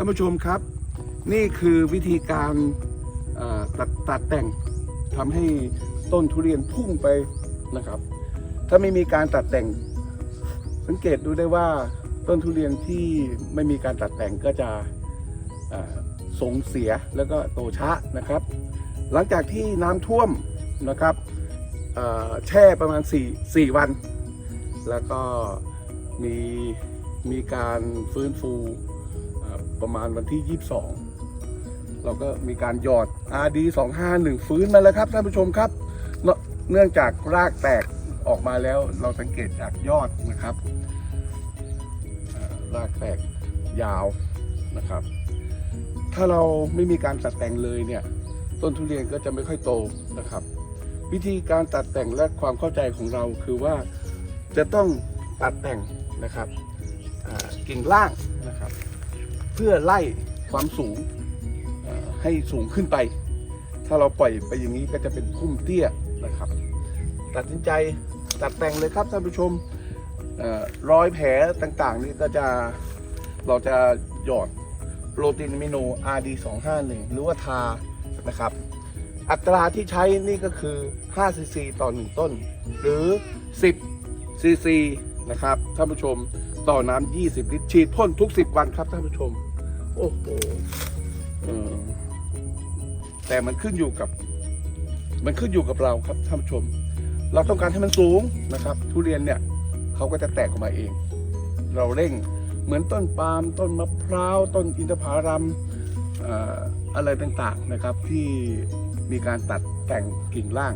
ท่านผู้ชมครับ นี่คือวิธีการตัดตัดแต่งทำให้ต้นทุเรียนพุ่งไปนะครับ ถ้าไม่มีการตัดแต่ง สังเกตดูได้ว่าต้นทุเรียนที่ไม่มีการตัดแต่งก็จะเอ่งเสียแล้วก็โตช้านะครับ หลังจากที่น้ำท่วมนะครับแช่ประมาณ 4 4 วัน แล้วก็มีมีการฟื้นฟู ประมาณวันที่ 22 เราก็มีการหยอด RD 251ฟื้นมาแล้วครับท่านผู้ชมครับเนื่องจากรากแตกออกมาแล้วเราสังเกตจากยอดนะครับรากแตกยาวนะครับ ถ้าเราไม่มีการตัดแต่งเลยเนี่ย ต้นทุเรียนก็จะไม่ค่อยโตนะครับ วิธีการตัดแต่งและความเข้าใจของเราคือว่าจะต้องตัดแต่งนะครับกิ่งล่าง เพื่อไล่ความสูงให้สูงขึ้นไป ถ้าเราปล่อยไปอย่างนี้ก็จะเป็นพุ่มเตี้ยนะครับ ตัดสินใจตัดแต่งเลยครับท่านผู้ชมออรอยแผลต่างๆ นี่ก็จะเราจะหยอดโปรตีนอะมิโน RD 251 หรือว่าทานะครับ อัตราที่ใช้นี่ก็คือ 5 ซีซี ต่อ 1 ต้น หรือ 10 ซีซี นะครับท่านผู้ชม ต่อน้ำ20 ลิตร ฉีดพ่นทุก 10 วันครับท่านผู้ชม โอ้โหแต่มันขึ้นอยู่กับ มันขึ้นอยู่กับเราครับท่านผู้ชม เราต้องการให้มันสูงนะครับ ทุเรียนเนี่ยเขาก็จะแตกออกมาเอง เราเร่งเหมือนต้นปาล์มต้นมะพร้าวต้นอินทผลัมออะไรต่างๆนะครับที่มีการตัดแต่งกิ่งล่าง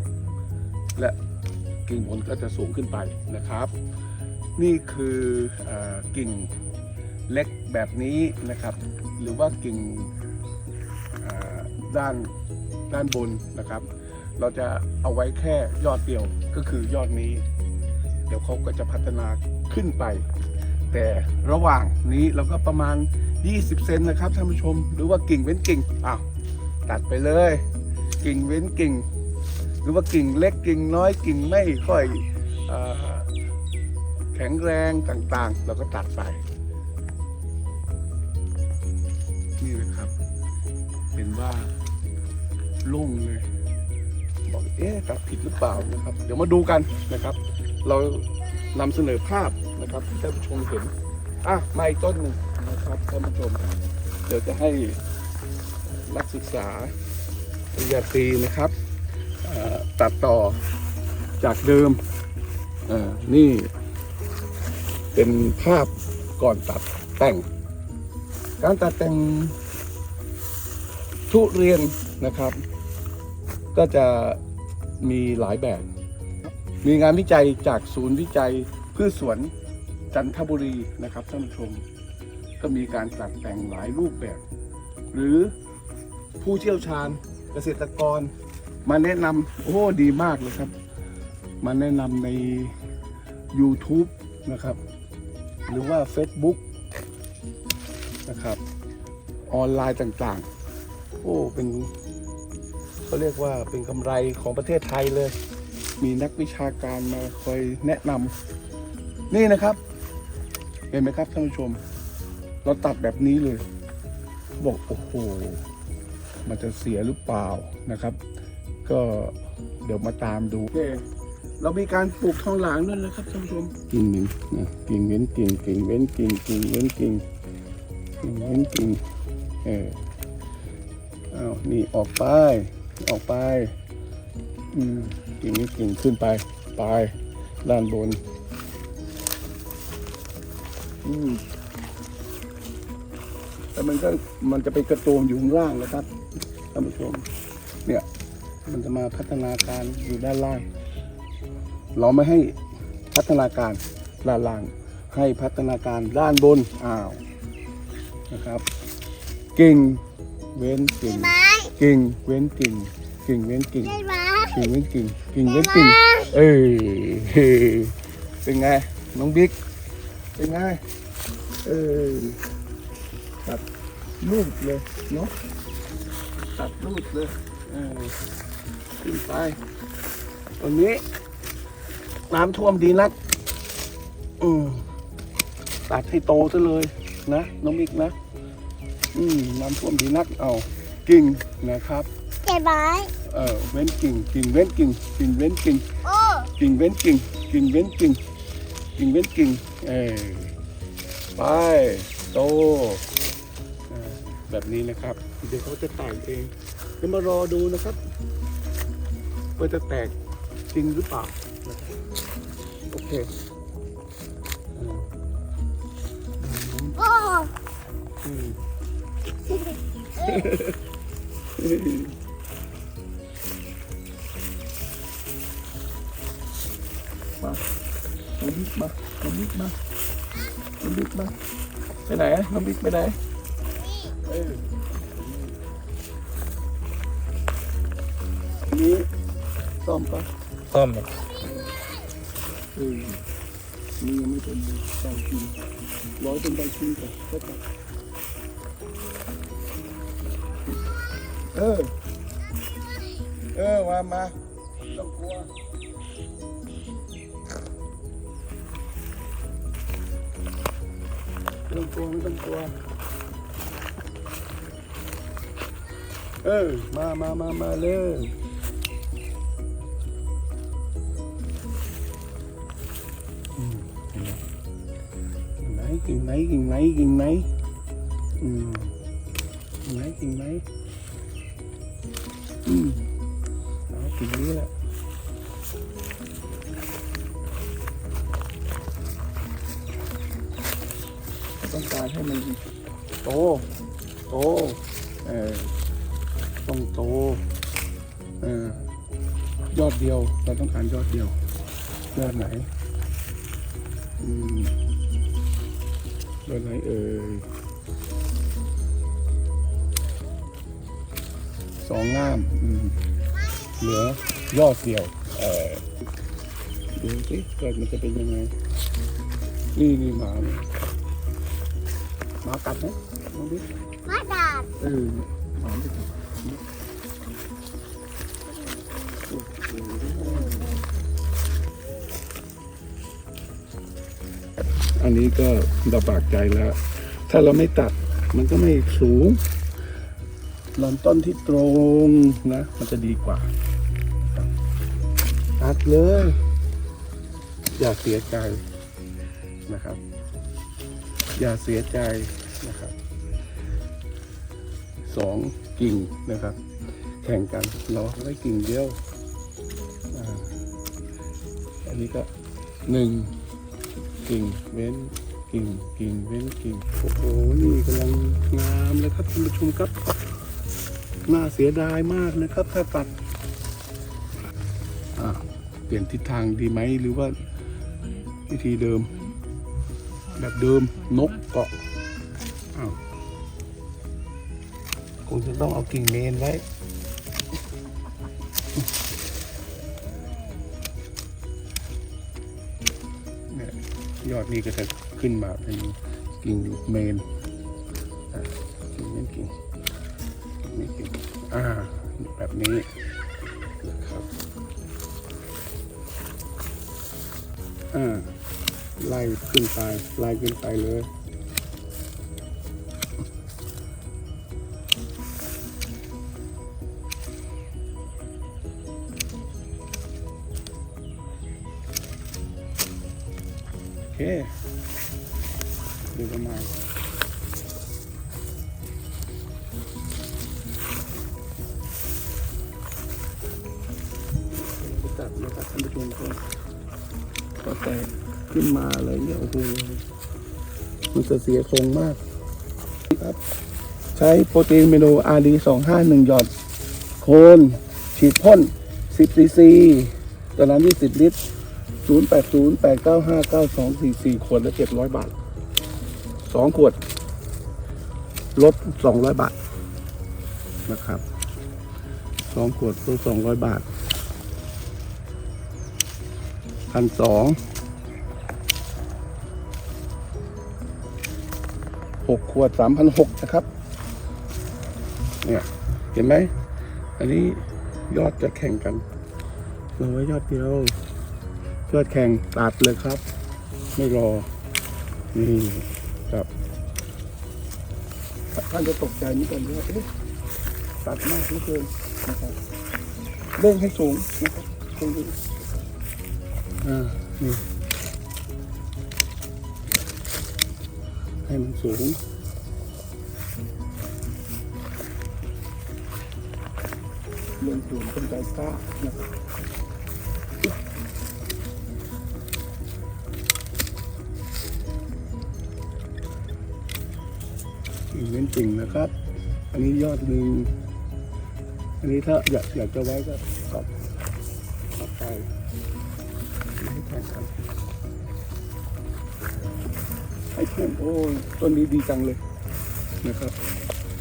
และกิ่งบนก็จะสูงขึ้นไปนะครับ นี่คืออกิ่งเล็กแบบนี้นะครับ หรือว่ากิ่งด้านด้านบนนะครับ เราจะเอาไว้แค่ยอดเดียวก็คือยอดนี้ เดี๋ยวเขาก็จะพัฒนาขึ้นไป แต่ระหว่างนี้เราก็ประมาณ 20 เซนนะครับท่านผู้ชม หรือว่ากิ่งเว้นกิ่งอ้าวตัดไปเลย กิ่งเว้นกิ่ง หรือว่ากิ่งเล็กกิ่งน้อยกิ่งไม่ค่อยอแข็งแรงต่างๆ เราก็ตัดไป็นว่าโลุ่งเลยบอกเอ๊ะตัดผิดหรือเปล่านะครับ เดี๋ยวมาดูกันนะครับ เรานำเสนอภาพนะครับให้ท่านผู้ชมเห็นอะมาอีกต้นหนึ่งนะครับท่านผู้ชมเดี๋ยวจะให้นักศึกษาปริญญาตรีนะครับตัดต่อจากเดิมนี่เป็นภาพก่อนตัดแต่ง การตัดแต่ง ทุเรียนนะครับ ก็จะมีหลายแบบ มีงานวิจัยจากศูนย์วิจัยพืชสวนจันทบุรีนะครับท่านผู้ชม ก็มีการตัดแต่งหลายรูปแบบ หรือผู้เชี่ยวชาญเกษตรกร มาแนะนำโอ้ดีมากเลยครับ มาแนะนำใน YouTube นะครับ หรือว่า Facebook นะครับ ออนไลน์ต่างๆ โอ้เป็นเขาเรียกว่าเป็นกำไรของประเทศไทยเลย มีนักวิชาการมาคอยแนะนำนี่นะครับ เห็นไหมครับท่านผู้ชม เราตัดแบบนี้เลย บอกโอ้โหมันจะเสียหรือเปล่านะครับ ก็เดี๋ยวมาตามดูเเรามีการปลูกทองหลางด้วยนะครับท่านผู้ชมกิ่งหนึ่งนะกิ่งเว้นกิ่งกิ่งเว้นกิ่งกิ่งเว้นกิ่งกิ่งเว้นกิ่งเออ อ้าวนี่ออกไป ออกไป อืมกิ่งนี้กิ่งขึ้นไปปลายด้านบน อืมแต่มันก็มันจะไปกระโจมอยู่ข้างล่างนะครับท่านผู้ชม เนี่ย มันจะมาพัฒนาการอยู่ด้านล่าง เราไม่ให้พัฒนาการด้านล่าง ให้พัฒนาการด้านบนอ้าวนะครับกิ่ง เว้นกิ่งไม้กิ่งเว้นกิ่งกิ่งเว้นกิ่งได้ไหมกิ่งเว้นกิ่งกิ่งเว้นกิ่งเอ้ยเป็นไงน้องบิ๊กเป็นไงเออตัดรูดเลยเนาะตัดรูดเลยเออขึ้นไปตรงนี้น้ำท่วมดีนักอืมตัดให้โตซะเลยนะน้องบิ๊กนะ อืมน้ำท่วมดีนักเอากิ่งนะครับเจ็บไหมเออเว้นกิ่งกิ่งเว้นกิ่งกิ่งเว้นกิ่งโอ้กิ่งเว้นกิ่งกิ่งเว้นกิ่งกิ่งเว้นกิ่งเออไปโตเออแบบนี้นะครับ เดี๋ยวเขาจะแตกเองเดี๋ยวมารอดูนะครับว่าจะแตกจริงหรือเปล่านะครับโอเคเออโอ้อื มาน้องบิ๊กมาน้องบิ๊กมาน้องบิ๊กมาไปไหนอะน้องบิ๊กไปไหนนนี้ซ่อมปะซ่อมเนี่ยเออนี่ยังไม่เป็นใบชิ้นร้อยเป็นใบชิ้นก่อนก็ตั เออ เออ มา มาต้องกลัวไม่ต้องกลัวไม่ต้องกลัว เออ มา มา มา มาเลยอืมเห็นไหมกิ่งไหนกิ่งไหนกิ่งไหนอืมกิ่งไหนกิ่งไหน อืมกิ่งนี้แหละต้องการให้มันโต โต เออต้องโต เออยอดเดียว เราต้องการยอดเดียว ยอดไหน อืมยอดไหนเอ่ย สองงามอืมเหลือยอดเดียวเออดูสิเกิดมันจะเป็นยังไง นี่นี่หมาเนี่ยหมากัดไหมลองดิมาดาดเออหมาไม่กัดอันนี้ก็ลำบากใจแล้ว ถ้าเราไม่ตัดมันก็ไม่สูง ลำต้นที่ตรงนะ มันจะดีกว่าตัดเลย อย่าเสียใจนะครับ อย่าเสียใจนะครับสองกิ่งนะครับ แข่งกันเราได้กิ่งเดียวอันนี้ก็หนึ่งกิ่งเว้นกิ่งกิ่งเว้นกิ่งโอ้โหนี่กำลังงามเลยครับท่านผู้ชมครับ น่าเสียดายมากนะครับ ถ้าตัดเปลี่ยนทิศทางดีไหมหรือว่าวิธีเดิม แบบเดิมนกเกาะคงจะต้องเอากิ่งเมนไว้เนี่ยยอดนี้ก็จะขึ้นมาเป็นกิ่งเมนกิ่งเมนกิ่งกิ่ง นกิ่งอ่าแบบนี้นะครับอ่าไล่ขึ้นไปไล่ขึ้นไปเลยโอเคเดี๋ยวประมาณ ขึ้นมาอะไรเงี้ยโอ้โหมันจะเสียทรงมากครับ ใช้โปรตีนเมโน RD 2 5 1หยอด โคนฉีดพ่น 10ซีซีต่อน้ำ20 ลิตร 0 8 0 8 9 5 9 2 4 4 ขวดละ700 บาท 2 ขวด ลด 200 บาท นะครับ 2 ขวดลด200 บาทพันสอง หกขวดสามพันหกนะครับ เนี่ยเห็นไหม อันนี้ยอดจะแข่งกันเราไว้ยอดเดียวยอดแข่งตัดเลยครับ ไม่รอ นี่ครับท่านจะตกใจนิดนึงว่าเอ๊ะตัดมากเหลือเกินนะครับเร่งให้สูงนะครับตรงนี้อ่านี่ ให้มันสูง เรื่องสูงต้นใจกล้านะครับเว้นจริงนะครับ อันนี้ยอดหนึ่งอันนี้ถ้าอยากอยากจะไว้ก็ตัดตั อ้ยต้นนี้ดีจังเลยนะครับ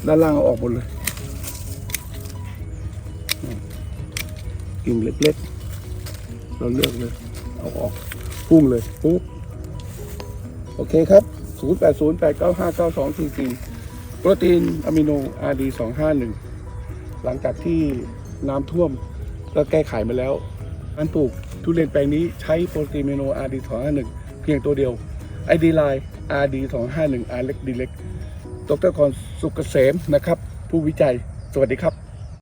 ด้านล่างเอาออกหมดเลยอืมกิ่งเล็กๆ เราเลือกเลย เอาออกพุ่งเลยปุ๊บโอเคครับ 0 8 0 8 9 5 9 2 4 4 โปรตีนอะมิโน RD 251 หลังจากที่น้ำท่วมก็แก้ไขมาแล้วการปลูกทุเรียนแปลงนี้ใช้โปรตีนอะมิโน RD 251 เพียงตัวเดียว ID Line RD 251 R เล็กดีเล็กดรกรสุกเกษมนะครับ ผู้วิจัย สวัสดีครับ